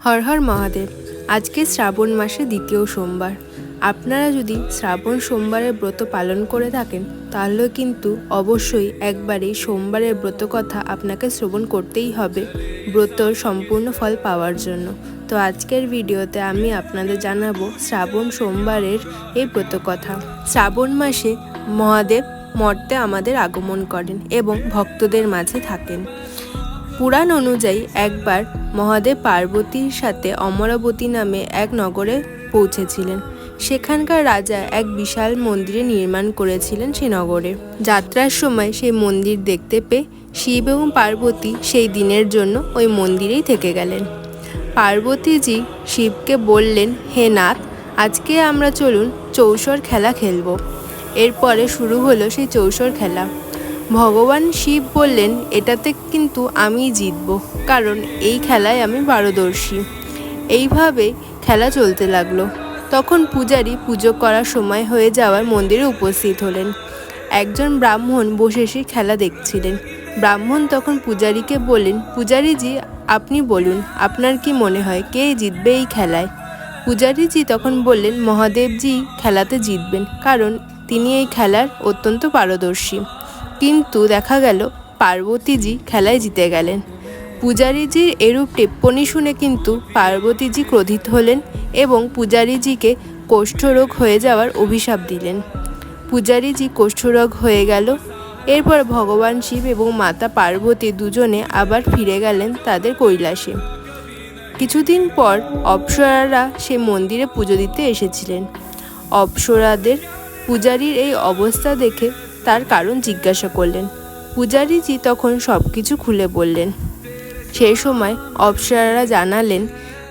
হর হর মহাদেব, আজকে শ্রাবণ মাসে দ্বিতীয় সোমবার। আপনারা যদি শ্রাবণ সোমবারের ব্রত পালন করে থাকেন, তাহলে কিন্তু অবশ্যই একবার এই সোমবারের ব্রত কথা আপনাকে শ্রবণ করতেই হবে, ব্রতর সম্পূর্ণ ফল পাওয়ার জন্য। তো আজকের ভিডিওতে আমি আপনাদের জানাব শ্রাবণ সোমবারের এই ব্রত কথা। শ্রাবণ মাসে মহাদেব মর্তে আমাদের আগমন করেন এবং ভক্তদের মাঝে থাকেন। পুরাণ অনুযায়ী একবার মহাদেব পার্বতীর সাথে অমরাবতী নামে এক নগরে পৌঁছেছিলেন। সেখানকার রাজা এক বিশাল মন্দিরে নির্মাণ করেছিলেন সে নগরে। যাত্রার সময় সেই মন্দির দেখতে পেয়ে শিব এবং পার্বতী সেই দিনের জন্য ওই মন্দিরেই থেকে গেলেন। পার্বতীজি শিবকে বললেন, হে নাথ, আজকে আমরা চলুন চৌসর খেলা খেলব। এরপরে শুরু হলো সেই চৌসর খেলা। ভগবান শিব বললেন, এটাতে কিন্তু আমি জিতব, কারণ এই খেলায় আমি পারদর্শী। এইভাবে খেলা চলতে লাগল। তখন পূজারী পুজো করার সময় হয়ে যাওয়ার মন্দিরে উপস্থিত হলেন। একজন ব্রাহ্মণ বসে সেই খেলা দেখছিলেন। ব্রাহ্মণ তখন পূজারীকে বললেন, পূজারীজি, আপনি বলুন, আপনার কি মনে হয় কে জিতবে এই খেলায়? পূজারীজি তখন বললেন, মহাদেবজি খেলাতে জিতবেন, কারণ তিনি এই খেলার অত্যন্ত পারদর্শী। কিন্তু দেখা গেল পার্বতীজি খেলায় জিতে গেলেন। পূজারীজির এরূপ টিপ্পণী শুনে কিন্তু পার্বতীজি ক্রোধিত হলেন এবং পূজারীজিকে কোষ্ঠরোগ হয়ে যাওয়ার অভিশাপ দিলেন। পূজারীজি কোষ্ঠরোগ হয়ে গেল, এরপর ভগবান শিব এবং মাতা পার্বতী দুজনে আবার ফিরে গেলেন তাদের কৈলাসে। কিছুদিন পর অপ্সরারা সে মন্দিরে পুজো দিতে এসেছিলেন। অপ্সরাদের, পূজারীর এই অবস্থা দেখে তার কারণ জিজ্ঞাসা করলেন। পূজারীজি তখন সব কিছু খুলে বললেন। সেই সময় অপ্সরারা জানালেন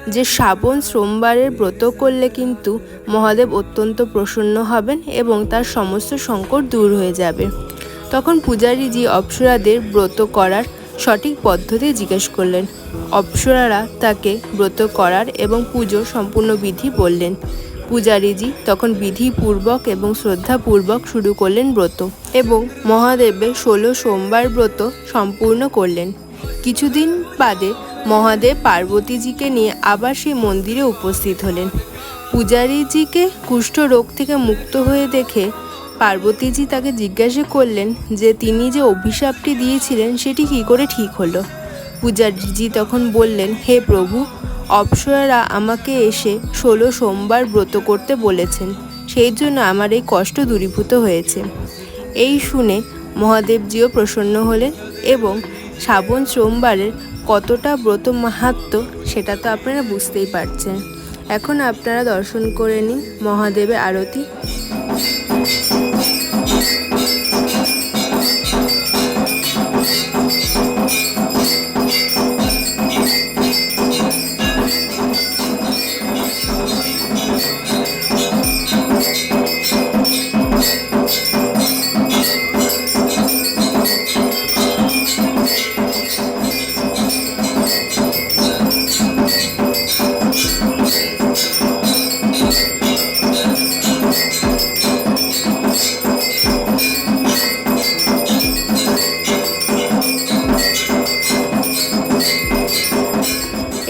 যে শ্রাবণ সোমবারের ব্রত করলে কিন্তু মহাদেব অত্যন্ত প্রসন্ন হবেন এবং তার সমস্ত সংকট দূর হয়ে যাবে। তখন পূজারীজি অপ্সরাদের ব্রত করার সঠিক পদ্ধতি জিজ্ঞেস করলেন। অপ্সরারা তাকে ব্রত করার এবং পুজো সম্পূর্ণ বিধি বললেন। পূজারীজি তখন বিধিপূর্বক এবং শ্রদ্ধাপূর্বক শুরু করলেন ব্রত এবং মহাদেবের ষোলো সোমবার ব্রত সম্পূর্ণ করলেন। কিছুদিন বাদে মহাদেব পার্বতীজিকে নিয়ে আবার সেই মন্দিরে উপস্থিত হলেন। পূজারীজিকে কুষ্ঠ রোগ থেকে মুক্ত হয়ে দেখে পার্বতীজি তাকে জিজ্ঞাসা করলেন যে তিনি যে অভিশাপটি দিয়েছিলেন সেটি কী করে ঠিক হলো? পূজারীজি তখন বললেন, হে প্রভু অপ্সরারা আমাকে এসে ষোলো সোমবার ব্রত করতে বলেছেন। সেই জন্য আমার এই কষ্ট দূরীভূত হয়েছে। এই শুনে মহাদেবজিও প্রসন্ন হলেন এবং শ্রাবণ সোমবারের কতটা ব্রত মাহাত্ম সেটা তো আপনারা বুঝতেই পারছেন। এখন আপনারা দর্শন করে নিন মহাদেবের আরতি।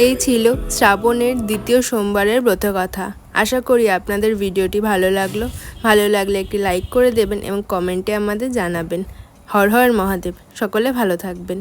এই ছিল শ্রাবণের দ্বিতীয় সোমবারের ব্রতকথা। আশা করি আপনাদের ভিডিওটি ভালো লাগল। ভালো লাগলে একটি লাইক করে দেবেন এবং কমেন্টে আমাদের জানাবেন। হর হর মহাদেব। সকলে ভালো থাকবেন।